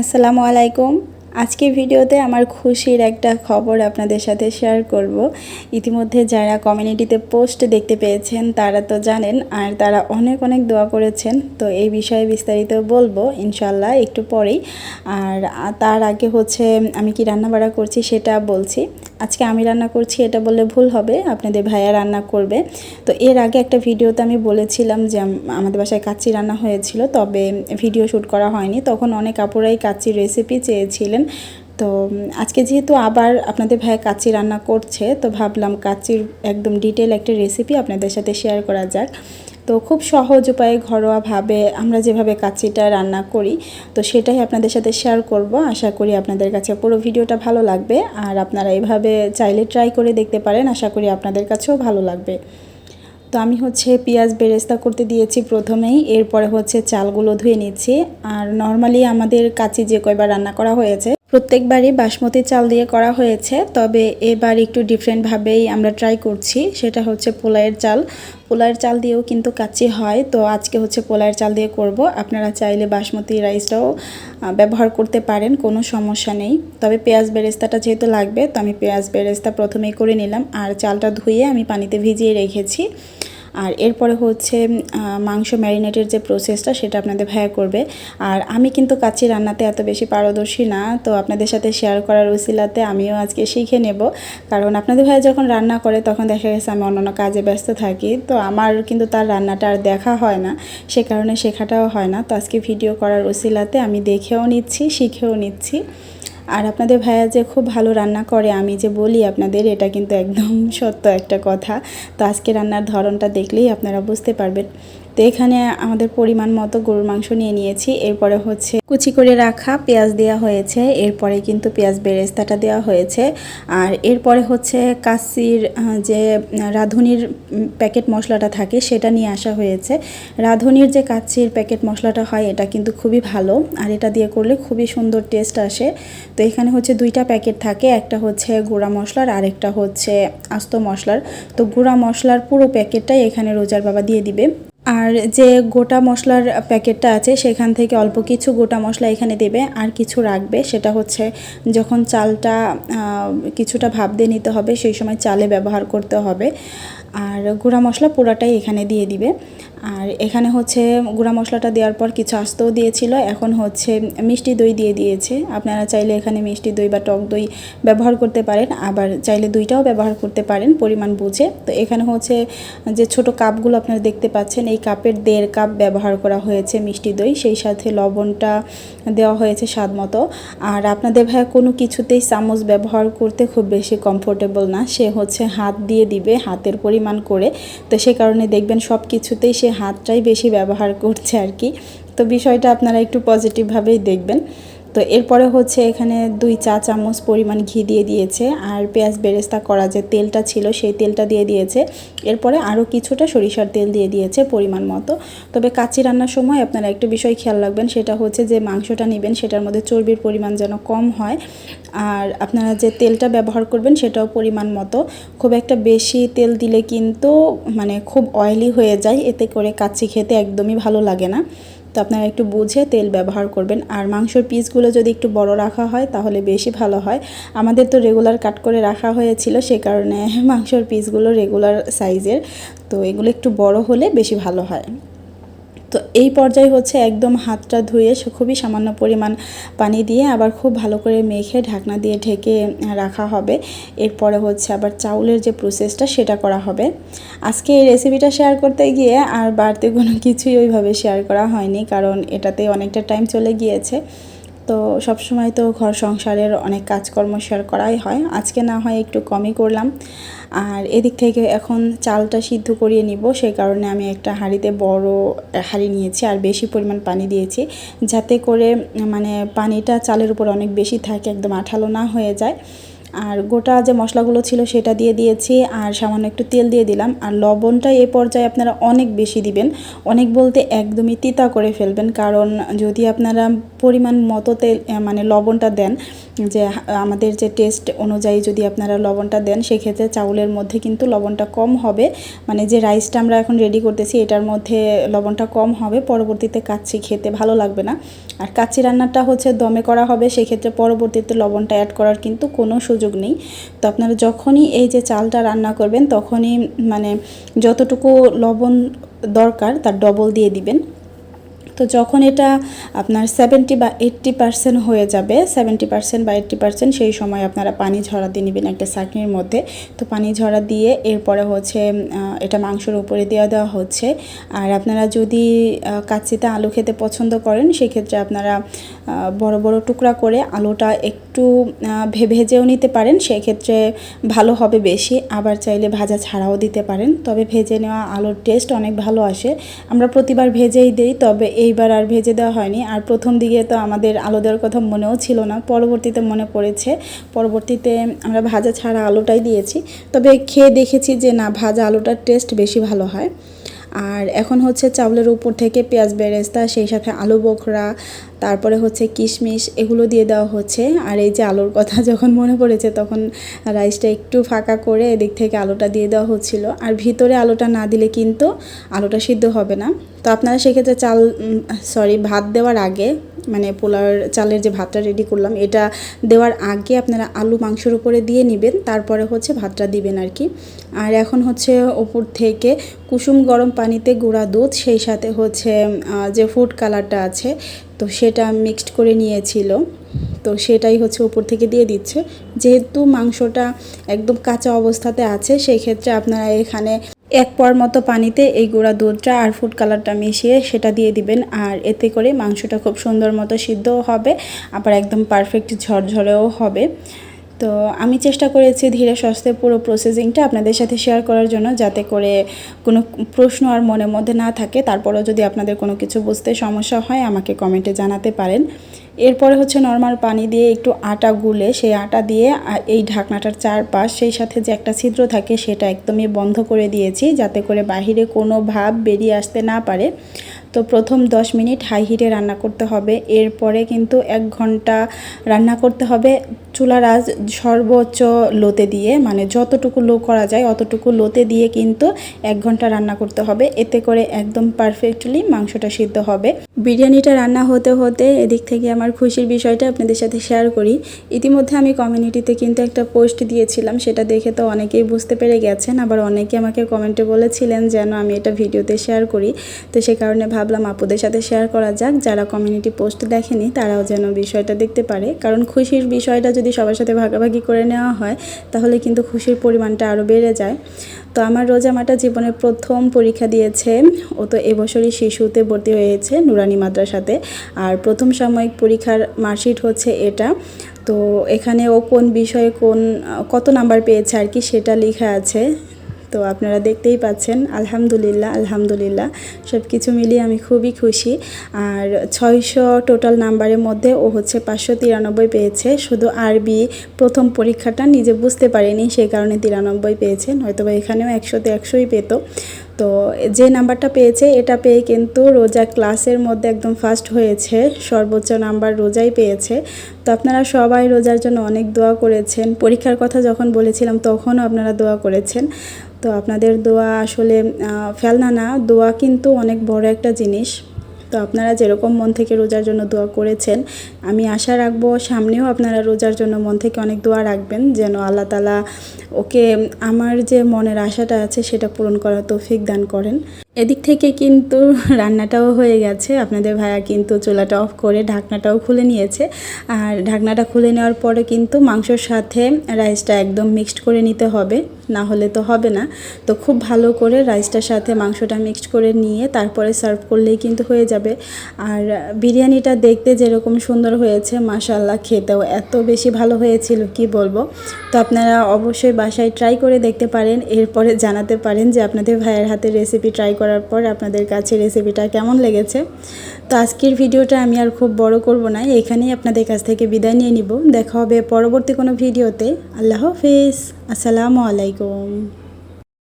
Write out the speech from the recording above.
আসসালামু আলাইকুম। আজকে ভিডিওতে আমার খুশির একটা খবর আপনাদের সাথে শেয়ার করব। ইতিমধ্যে যারা কমিউনিটিতে পোস্ট দেখতে পেয়েছেন, তারা তো জানেন আর তারা অনেক অনেক দোয়া করেছেন। তো এই বিষয়ে বিস্তারিত বলব ইনশাল্লাহ একটু পরেই। আর তার আগে হচ্ছে আমি কি রান্না বাড়া করছি সেটা বলছি। আজকে আমি রান্না করছি, এটা বললে ভুল হবে, আপনাদের ভাইয়া রান্না করবে। তো এর আগে একটা ভিডিওতে আমি বলেছিলাম যে আমাদের বাসায় কাচ্চি রান্না হয়েছিল, তবে ভিডিও শ্যুট করা হয়নি। তখন অনেক আপুরাই কাচ্চির রেসিপি চেয়েছিলেন। তো আজকে যেহেতু আবার আপনাদের ভাইয়া কাচ্চি রান্না করছে, তো ভাবলাম কাচ্চির একদম ডিটেল একটা রেসিপি আপনাদের সাথে শেয়ার করা যাক। তো খুব সহজ উপায়ে ঘরোয়াভাবে আমরা যেভাবে কাচ্চিটা রান্না করি, তো সেটাই আপনাদের সাথে শেয়ার করব। আশা করি আপনাদের কাছে পুরো ভিডিওটা ভালো লাগবে, আর আপনারা এভাবে চাইলে ট্রাই করে দেখতে পারেন, আশা করি আপনাদের কাছেও ভালো লাগবে। তো আমি হচ্ছে পেঁয়াজ বেরেস্তা করতে দিয়েছি প্রথমেই, এরপরে হচ্ছে চালগুলো ধুয়ে নিচ্ছি, আর নর্মালি আমাদের কাচি যে কয়বার রান্না করা হয়েছে প্রত্যেকবারই বাসমতি চাল দিয়ে করা হয়েছে, তবে এবার একটু ডিফারেন্টভাবেই আমরা ট্রাই করছি। সেটা হচ্ছে পোলাইয়ের চাল। পোলাইয়ের চাল দিয়েও কিন্তু কাচ্চি হয়, তো আজকে হচ্ছে পোলাইয়ের চাল দিয়ে করব। আপনারা চাইলে বাসমতি রাইসটাও ব্যবহার করতে পারেন, কোনো সমস্যা নেই। তবে পেঁয়াজ বেরেস্তাটা যেহেতু লাগবে, তো আমি পেঁয়াজ বেরেস্তা প্রথমেই করে নিলাম। আর চালটা ধুয়ে আমি পানিতে ভিজিয়ে রেখেছি। আর এরপরে হচ্ছে মাংস ম্যারিনেটের যে প্রসেসটা সেটা আপনাদের ভাইয়া করবে। আর আমি কিন্তু কাচ্চি রান্নাতে এত বেশি পারদর্শী না, তো আপনাদের সাথে শেয়ার করার উসিলাতে আমিও আজকে শিখে নেব। কারণ আপনাদের ভাইয়া যখন রান্না করে, তখন দেখা গেছে আমি অন্যান্য কাজে ব্যস্ত থাকি। তো আমার কিন্তু তার রান্নাটা আর দেখা হয় না, সে কারণে শেখাটাও হয় না। তো আজকে ভিডিও করার উসিলাতে আমি দেখেও নিচ্ছি, শিখেও নিচ্ছি। আর আপনাদের ভাইয়া যে খুব ভালো রান্না করে, আমি যে বলি আপনাদের, এটা কিন্তু একদম সত্য একটা কথা। তো আজকে রান্নার ধরনটা দেখলেই আপনারা বুঝতে পারবেন। তো এখানে আমাদের পরিমাণ মতো গরুর মাংস নিয়ে নিয়েছি। এরপরে হচ্ছে কুচি করে রাখা পেঁয়াজ দেওয়া হয়েছে। এরপরে কিন্তু পেঁয়াজ বেরেস্তাটা দেওয়া হয়েছে। আর এরপরে হচ্ছে কাশির যে রাঁধুনির প্যাকেট মশলাটা থাকে সেটা নিয়ে আসা হয়েছে। রাঁধুনির যে কাচ্চির প্যাকেট মশলাটা হয়, এটা কিন্তু খুবই ভালো। আর এটা দিয়ে করলে খুবই সুন্দর টেস্ট আসে। তো এখানে হচ্ছে দুইটা প্যাকেট থাকে। একটা হচ্ছে গুঁড়া মশলার আর একটা হচ্ছে আস্ত মশলার। তো গুঁড়া মশলার পুরো প্যাকেটটাই এখানে রোজার বাবা দিয়ে দিবে। আর যে গোটা মশলার প্যাকেটটা আছে, সেখান থেকে অল্প কিছু গোটা মশলা এখানে দেবে। আর কিছু রাখবে, সেটা হচ্ছে যখন চালটা কিছুটা ভাব দিয়ে নিতে হবে, সেই সময় চালে ব্যবহার করতে হবে। আর গুঁড়া মশলা পুরাটাই এখানে দিয়ে দিবে। আর এখানে হচ্ছে গুঁড়া মশলাটা দেওয়ার পর কিছু আস্তও দিয়েছিল, এখন হচ্ছে মিষ্টি দই দিয়ে দিয়েছে। আপনারা চাইলে এখানে মিষ্টি দই বা টক দই ব্যবহার করতে পারেন, আবার চাইলে দুইটাও ব্যবহার করতে পারেন, পরিমাণ বুঝে। তো এখানে হচ্ছে যে ছোট কাপগুলো আপনারা দেখতে পাচ্ছেন, এই কাপের দেড় কাপ ব্যবহার করা হয়েছে মিষ্টি দই, সেই সাথে লবণটা দেওয়া হয়েছে স্বাদ মতো। আর আপনাদের ভাইয়া কোনো কিছুতেই চামচ ব্যবহার করতে খুব বেশি কমফোর্টেবল না, সে হচ্ছে হাত দিয়ে দিবে হাতের পরিমাণ করে। তো সে কারণে দেখবেন সব কিছুতেই সে হাতটাই বেশি ব্যবহার করছে আর কি। তো বিষয়টা আপনারা একটু পজিটিভভাবেই দেখবেন। তো এরপরে হচ্ছে এখানে দুই চা চামচ পরিমাণ ঘি দিয়ে দিয়েছে, আর পেঁয়াজ বেরেস্তা করা যে তেলটা ছিল সেই তেলটা দিয়ে দিয়েছে। এরপরে আরও কিছুটা সরিষার তেল দিয়ে দিয়েছে পরিমাণ মতো। তবে কাচ্চি রান্নার সময় আপনারা একটু বিষয় খেয়াল রাখবেন, সেটা হচ্ছে যে মাংসটা নেবেন সেটার মধ্যে চর্বির পরিমাণ যেন কম হয়। আর আপনারা যে তেলটা ব্যবহার করবেন সেটাও পরিমাণ মতো। খুব একটা বেশি তেল দিলে কিন্তু মানে খুব অয়েলি হয়ে যায়, এতে করে কাচ্চি খেতে একদমই ভালো লাগে না। তো আপনারা একটু বুঝে তেল ব্যবহার করবেন। আর মাংসর পিসগুলো যদি একটু বড় রাখা হয়, তাহলে বেশি ভালো হয়। আমাদের তো রেগুলার কাট করে রাখা হয়েছিল, সে কারণে মাংসর পিসগুলো রেগুলার সাইজের তো এগুলো একটু বড় হলে বেশি ভালো হয়। তো এই পর্যায়ে হচ্ছে একদম হাতটা ধুয়ে খুবই সামান্য পরিমাণ পানি দিয়ে আবার খুব ভালো করে মেখে ঢাকনা দিয়ে ঢেকে রাখা হবে। এরপরে হচ্ছে আবার চাউলের যে প্রসেসটা সেটা করা হবে। আজকে এই রেসিপিটা শেয়ার করতে গিয়ে আর বাড়তি কোনো কিছুই ওইভাবে শেয়ার করা হয়নি, কারণ এটাতে অনেকটা টাইম চলে গিয়েছে। তো সবসময় তো ঘর সংসারের অনেক কাজকর্ম শেয়ার করাই হয়। আজকে না হয় একটু কমই করলাম। আর এদিক থেকে এখন চালটা সিদ্ধ করিয়ে নিব। সেই কারণে আমি একটা হাঁড়িতে বড় হাঁড়ি নিয়েছি আর বেশি পরিমাণ পানি দিয়েছি। যাতে করে মানে পানিটা চালের উপর অনেক বেশি থাকে, একদম আঠালো না হয়ে যায়। আর গোটা যে মশলাগুলো ছিল সেটা দিয়ে দিয়েছি, আর সামান্য একটু তেল দিয়ে দিলাম। আর লবণটা এ পর্যায়ে আপনারা অনেক বেশি দিবেন। অনেক বলতে একদমই তিতা করে ফেলবেন, কারণ যদি আপনারা পরিমাণ মতো তেল মানে লবণটা দেন, যে আমাদের যে টেস্ট অনুযায়ী যদি আপনারা লবণটা দেন, সেক্ষেত্রে চাউলের মধ্যে কিন্তু লবণটা কম হবে। মানে যে রাইসটা আমরা এখন রেডি করতেছি, এটার মধ্যে লবণটা কম হবে, পরবর্তীতে কাচ্চি খেতে ভালো লাগবে না। আর কাচ্চি রান্নাটা হচ্ছে দমে করা হবে, সেক্ষেত্রে পরবর্তীতে লবণটা অ্যাড করার কিন্তু কোনো সুযোগ নেই। তো আপনারা যখনই এই যে চালটা রান্না করবেন, তখনই মানে যতটুকু লবণ দরকার, তার ডবল দিয়ে দিবেন। তো যখন এটা আপনার সেভেন্টি বা এইট্টি পার্সেন্ট হয়ে যাবে সেভেন্টি পার্সেন্ট বা এইট্টি পার্সেন্ট সেই সময় আপনারা পানি ঝরা দিয়ে নেবেন একটা চাটনির মধ্যে। তো পানি ঝরা দিয়ে এরপরে হচ্ছে এটা মাংসের উপরে দেওয়া দেওয়া হচ্ছে। আর আপনারা যদি আহ, কাচ্চিতে আলু খেতে পছন্দ করেন সেক্ষেত্রে আপনারা বড় বড় টুকরা করে আলুটা একটু ভেজেও নিতে পারেন। সেক্ষেত্রে ভালো হবে বেশি। আবার চাইলে ভাজা ছাড়াও দিতে পারেন। তবে ভেজে নেওয়া আলুর টেস্ট অনেক ভালো আসে। আমরা প্রতিবার ভেজেই দিই তবে এইবার আর ভেজে দেওয়া হয়নি। আর প্রথম দিকে তো আমাদের আলু দেওয়ার কথা মনেও ছিল না। পরবর্তীতে মনে পড়েছে। পরবর্তীতে আমরা ভাজা ছাড়া আলুটাই দিয়েছি। তবে খেয়ে দেখেছি যে না, ভাজা আলুটার টেস্ট বেশি ভালো হয়। আর এখন হচ্ছে চাউলের উপর থেকে পেঁয়াজ বেরেস্তা, সেই সাথে আলু বোখরা, তারপরে হচ্ছে কিশমিশ, এগুলো দিয়ে দেওয়া হচ্ছে। আর এই যে আলুর কথা যখন মনে পড়েছে তখন রাইসটা একটু ফাঁকা করে এদিক থেকে আলুটা দিয়ে দেওয়া হচ্ছিল। আর ভিতরে আলুটা না দিলে কিন্তু আলুটা সিদ্ধ হবে না। তো আপনারা সেক্ষেত্রে চাল সরি ভাত দেওয়ার আগে মানে পোলার চালের যে ভাতটা রেডি করলাম, এটা দেওয়ার আগে আপনারা আলু মাংসের উপরে দিয়ে নেবেন, তারপরে হচ্ছে ভাতটা দিবেন আর কি। আর এখন হচ্ছে ওপর থেকে কুসুম গরম পানিতে গুঁড়া দুধ, সেই সাথে হচ্ছে যে ফুড কালারটা আছে, তো সেটা মিক্সড করে নিয়েছিল। তো সেটাই হচ্ছে উপর থেকে দিয়ে দিচ্ছে। যেহেতু মাংসটা একদম কাঁচা অবস্থাতে আছে, সেই ক্ষেত্রে আপনারা এখানে এক পর মতো পানিতে এই গুঁড়া দুধটা আর ফুড কালারটা মিশিয়ে সেটা দিয়ে দিবেন। আর এতে করে মাংসটা খুব সুন্দর মতো সিদ্ধও হবে, আবার একদম পারফেক্ট ঝরঝরেও হবে। তো আমি চেষ্টা করেছি ধীরে সস্তে পুরো প্রসেসিংটা আপনাদের সাথে শেয়ার করার জন্য যাতে করে কোনো প্রশ্ন আর মনের মধ্যে না থাকে। তারপরেও যদি আপনাদের কোনো কিছু বুঝতে সমস্যা হয়, আমাকে কমেন্টে জানাতে পারেন। এরপরে হচ্ছে নর্মাল পানি দিয়ে একটু আটা গুলে, সেই আটা দিয়ে এই ঢাকনাটার চারপাশ, সেই সাথে যে একটা ছিদ্র থাকে, সেটা একদমই বন্ধ করে দিয়েছি, যাতে করে বাহিরে কোনো ভাব বেরিয়ে আসতে না পারে। তো প্রথম 10 মিনিট হাই হিটে রান্না করতে হবে। এরপরে কিন্তু এক ঘণ্টা রান্না করতে হবে। চুলার আজ সর্বোচ্চ লোতে দিয়ে মানে যতটুকু লো করা যায় অতটুকু লোতে দিয়ে কিন্তু এক ঘণ্টা রান্না করতে হবে। এতে করে একদম পারফেক্টলি মাংসটা সিদ্ধ হবে। বিরিয়ানিটা রান্না হতে হতে এদিক থেকে আমার খুশির বিষয়টা আপনাদের সাথে শেয়ার করি। ইতিমধ্যে আমি কমিউনিটিতে কিন্তু একটা পোস্ট দিয়েছিলাম, সেটা দেখে তো অনেকেই বুঝতে পেরে গেছেন। আবার অনেকে আমাকে কমেন্টে বলেছিলেন যেন আমি এটা ভিডিওতে শেয়ার করি। তো সে কারণে ভাবলাম আপুদের সাথে শেয়ার করা যাক। যারা কমিউনিটি পোস্ট দেখেনি, তারাও যেন বিষয়টা দেখতে পারে। কারণ খুশির বিষয়টা যদি সবার সাথে ভাগাভাগি করে নেওয়া হয়, তাহলে কিন্তু খুশির পরিমাণটা আরও বেড়ে যায়। তো আমার রোজামাটা জীবনের প্রথম পরীক্ষা দিয়েছে। ও তো এবছরই শিশুতে ভর্তি হয়েছে নুরানি মাদ্রাসাতে। আর প্রথম সাময়িক পরীক্ষার মার্কশিট হচ্ছে এটা। তো এখানে ও কোন বিষয়ে কোন, কত নাম্বার পেয়েছে আর কি সেটা লেখা আছে। তো আপনারা দেখতেই পাচ্ছেন, আলহামদুলিল্লাহ আলহামদুলিল্লাহ। সব কিছু মিলিয়ে আমি খুবই খুশি। আর ছয়শো টোটাল নাম্বারের মধ্যে ও হচ্ছে পাঁচশো তিরানব্বই পেয়েছে। শুধু আরবি প্রথম পরীক্ষাটা নিজে বুঝতে পারেনি, সেই কারণে তিরানব্বই পেয়েছে। নয়তো বা এখানেও একশোতে একশোই পেতো। তো যে নাম্বারটা পেয়েছে, এটা পেয়ে কিন্তু রোজা ক্লাসের মধ্যে একদম ফার্স্ট হয়েছে, সর্বোচ্চ নাম্বার রোজাই পেয়েছে। তো আপনারা সবাই রোজার জন্য অনেক দোয়া করেছেন। পরীক্ষার কথা যখন বলেছিলাম, তখনও আপনারা দোয়া করেছেন। তো আপনাদের দোয়া আসলে ফেলনা না, দোয়া কিন্তু অনেক বড় একটা জিনিস। তো আপনারা যেরকম মন থেকে রোজার জন্য দোয়া করেছেন, আমি আশা রাখব সামনেও আপনারা রোজার জন্য মন থেকে অনেক দোয়া রাখবেন, যেন আল্লাহ তালা ওকে, আমার যে মনের আশাটা আছে সেটা পূরণ করার তৌফিক দান করেন। এদিক থেকে কিন্তু রান্নাটাও হয়ে গেছে। আপনাদের ভাইয়া কিন্তু চুলাটা অফ করে ঢাকনাটাও খুলে নিয়েছে। আর ঢাকনাটা খুলে নেওয়ার পরে কিন্তু মাংসর সাথে রাইসটা একদম মিক্সড করে নিতে হবে। না হলে তো হবে না। তো খুব ভালো করে রাইসটার সাথে মাংসটা মিক্সড করে নিয়ে তারপরে সার্ভ করলেই কিন্তু হয়ে যাবে। আর বিরিয়ানিটা দেখতে যেরকম সুন্দর হয়েছে মাশাল্লাহ খেতেও এত বেশি ভালো হয়েছিল, কি বলব? তো আপনারা অবশ্যই বাসায় ট্রাই করে দেখতে পারেন। এরপরে জানাতে পারেন যে আপনাদের ভাইয়ের হাতের রেসিপি ট্রাই করার পর আপনাদের কাছে রেসিপিটা কেমন লেগেছে? তো আজকের ভিডিওটা আমি আর খুব বড় করব না, এখানেই আপনাদের কাছ থেকে বিদায় নিয়ে নিব। দেখা হবে পরবর্তী কোনো ভিডিওতে আল্লাহ হাফিজ। আসসালামু আলাইকুম।